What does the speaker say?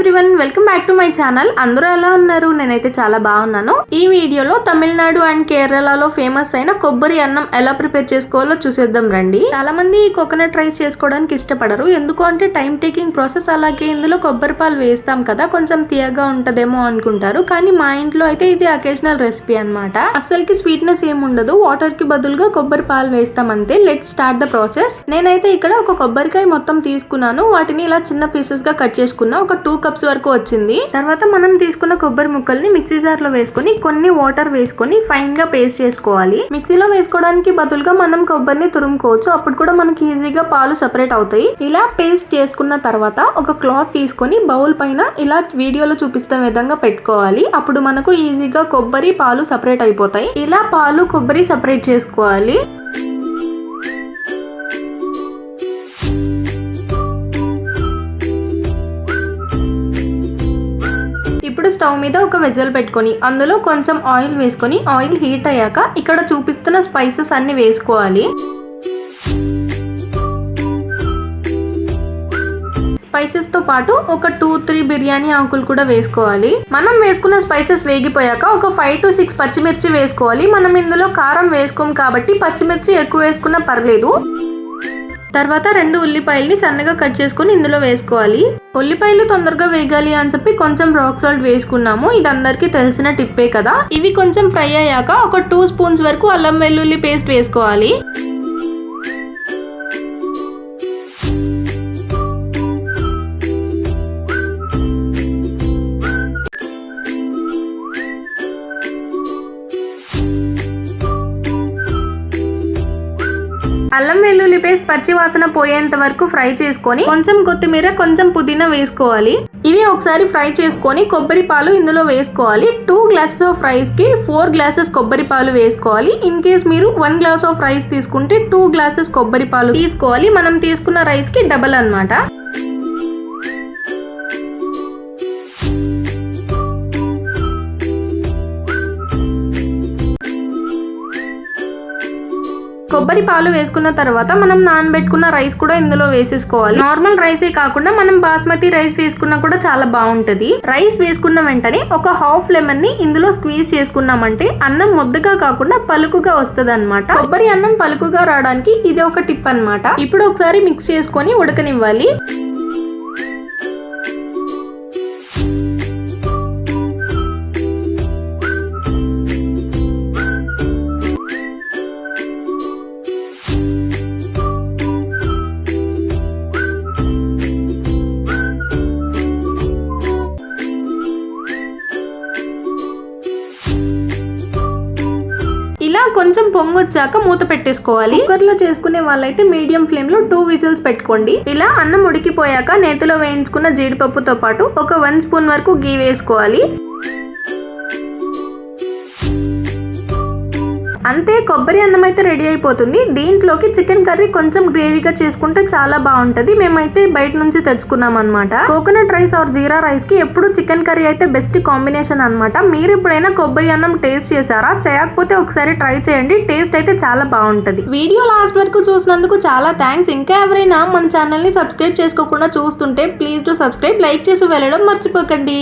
Everyone welcome back to my channel. అందరూ ఎలా ఉన్నారు? నేనైతే చాలా బాగున్నాను. ఈ వీడియోలో తమిళనాడు అండ్ కేరళలో ఫేమస్ అయిన కొబ్బరి అన్నం ఎలా ప్రిపేర్ చేసుకోవాలో చూసేద్దాం రండి. చాలా మంది ఈ కోకోనట్ రైస్ చేసుకోవడానికి ఇష్టపడరు. ఎందుకు అంటే టైం టేకింగ్ ప్రాసెస్ అలాగే ఇందులో కొబ్బరి పాలు వేస్తాం కదా కొంచెం తీయగా ఉంటదేమో అనుకుంటారు. కానీ మా ఇంట్లో అయితే ఇది అకేషనల్ రెసిపీ అన్నమాట. అస్సలకి స్వీట్నెస్ ఏమి ఉండదు. వాటర్కి బదులుగా కొబ్బరి పాలు వేస్తాం అంతే. లెట్ స్టార్ట్ ద ప్రాసెస్ నేనైతే ఇక్కడ ఒక కొబ్బరికాయ మొత్తం తీసుకున్నాను. వాటిని ఇలా చిన్న పీసెస్గా కట్ చేసుకున్నా. ఒక టూ కప్స్ వరకు వచ్చింది. తర్వాత మనం తీసుకున్న కొబ్బరి ముక్కల్ని మిక్సీ జార్లో వేసుకొని కొన్ని వాటర్ వేసుకొని ఫైన్గా పేస్ట్ చేసుకోవాలి. మిక్సీలో వేసుకోవడానికి బదులుగా మనం కొబ్బరిని తురుముకోవచ్చు. అప్పుడు కూడా మనకి ఈజీగా పాలు సెపరేట్ అవుతాయి. ఇలా పేస్ట్ చేసుకున్న తర్వాత ఒక క్లాత్ తీసుకొని బౌల్ పైన ఇలా వీడియోలో చూపిస్తున్న విధంగా పెట్టుకోవాలి. అప్పుడు మనకు ఈజీగా కొబ్బరి పాలు సెపరేట్ అయిపోతాయి. ఇలా పాలు కొబ్బరి సెపరేట్ చేసుకోవాలి. స్టవ్ మీద ఒక వెజల్ పెట్టుకొని అందులో కొంచెం ఆయిల్ వేసుకొని ఆయిల్ హీట్ అయ్యాక ఇక్కడ చూపిస్తున్న స్పైసెస్ అన్ని వేసుకోవాలి. స్పైసెస్తో పాటు ఒక టూ త్రీ బిర్యానీ ఆకులు కూడా వేసుకోవాలి. మనం వేసుకున్న స్పైసెస్ వేగిపోయాక ఒక ఫైవ్ టు సిక్స్ పచ్చిమిర్చి వేసుకోవాలి. మనం ఇందులో కారం వేసుకోం కాబట్టి పచ్చిమిర్చి ఎక్కువ వేసుకున్నా పర్లేదు. తర్వాత రెండు ఉల్లిపాయల్ని సన్నగా కట్ చేసుకుని ఇందులో వేసుకోవాలి. ఉల్లిపాయలు తొందరగా వేగాలి అని చెప్పి కొంచెం రాక్ సాల్ట్ వేసుకున్నాము. ఇది అందరికీ తెలిసిన టిప్పే కదా. ఇవి కొంచెం ఫ్రై అయ్యాక ఒక టూ స్పూన్స్ వరకు అల్లం వెల్లుల్లి పేస్ట్ వేసుకోవాలి. అల్లం వెల్లుల్లి పేస్ట్ పచ్చి వాసన పోయేంత వరకు ఫ్రై చేసుకొని కొంచెం కొత్తిమీర కొంచెం పుదీనా వేసుకోవాలి. ఇవి ఒకసారి ఫ్రై చేసుకొని కొబ్బరి పాలు ఇందులో వేసుకోవాలి. టూ గ్లాసెస్ ఆఫ్ రైస్కి ఫోర్ గ్లాసెస్ కొబ్బరి పాలు వేసుకోవాలి. ఇన్ కేస్ మీరు వన్ గ్లాస్ ఆఫ్ రైస్ తీసుకుంటే టూ గ్లాసెస్ కొబ్బరి పాలు తీసుకోవాలి. మనం తీసుకున్న రైస్కి డబల్ అన్నమాట. కొబ్బరి పాలు వేసుకున్న తర్వాత మనం నానబెట్టుకున్న రైస్ కూడా ఇందులో వేసేసుకోవాలి. నార్మల్ రైసే కాకుండా మనం బాస్మతి రైస్ వేసుకున్నా కూడా చాలా బాగుంటది. రైస్ వేసుకున్న వెంటనే ఒక హాఫ్ లెమన్ని ఇందులో స్క్వీజ్ చేసుకున్నామంటే అన్నం ముద్దగా కాకుండా పలుకుగా వస్తుంది అనమాట కొబ్బరి అన్నం పలుకుగా రావడానికి ఇది ఒక టిప్ అన్నమాట. ఇప్పుడు ఒకసారి మిక్స్ చేసుకొని ఉడకనివ్వాలి. కొంచెం పొంగొచ్చాక మూత పెట్టేసుకోవాలి. కుక్కర్లో చేసుకునే వాళ్ళైతే మీడియం ఫ్లేమ్లో టూ విజిల్స్ పెట్టుకోండి. ఇలా అన్నం ఉడికిపోయాక నేతిలో వేయించుకున్న జీడిపప్పుతో పాటు ఒక వన్ స్పూన్ వరకు గీ వేసుకోవాలి. అంతే కొబ్బరి అన్నం అయితే రెడీ అయిపోతుంది. దీంట్లోకి చికెన్ కర్రీ కొంచెం గ్రేవీగా చేసుకుంటే చాలా బాగుంటుంది. మేమైతే బయట నుంచి తెచ్చుకున్నాం అనమాట కోకోనట్ రైస్ ఆర్ జీరా రైస్కి ఎప్పుడు చికెన్ కర్రీ అయితే బెస్ట్ కాంబినేషన్ అన్నమాట. మీరు ఎప్పుడైనా కొబ్బరి అన్నం టేస్ట్ చేశారా? చేయకపోతే ఒకసారి ట్రై చేయండి. టేస్ట్ అయితే చాలా బాగుంటుంది. వీడియో లాస్ట్ వరకు చూసినందుకు చాలా థ్యాంక్స్. ఇంకా ఎవరైనా మన ఛానల్ని సబ్స్క్రైబ్ చేసుకోకుండా చూస్తుంటే ప్లీజ్ టు సబ్స్క్రైబ్ లైక్ చేసి వెళ్ళడం మర్చిపోకండి.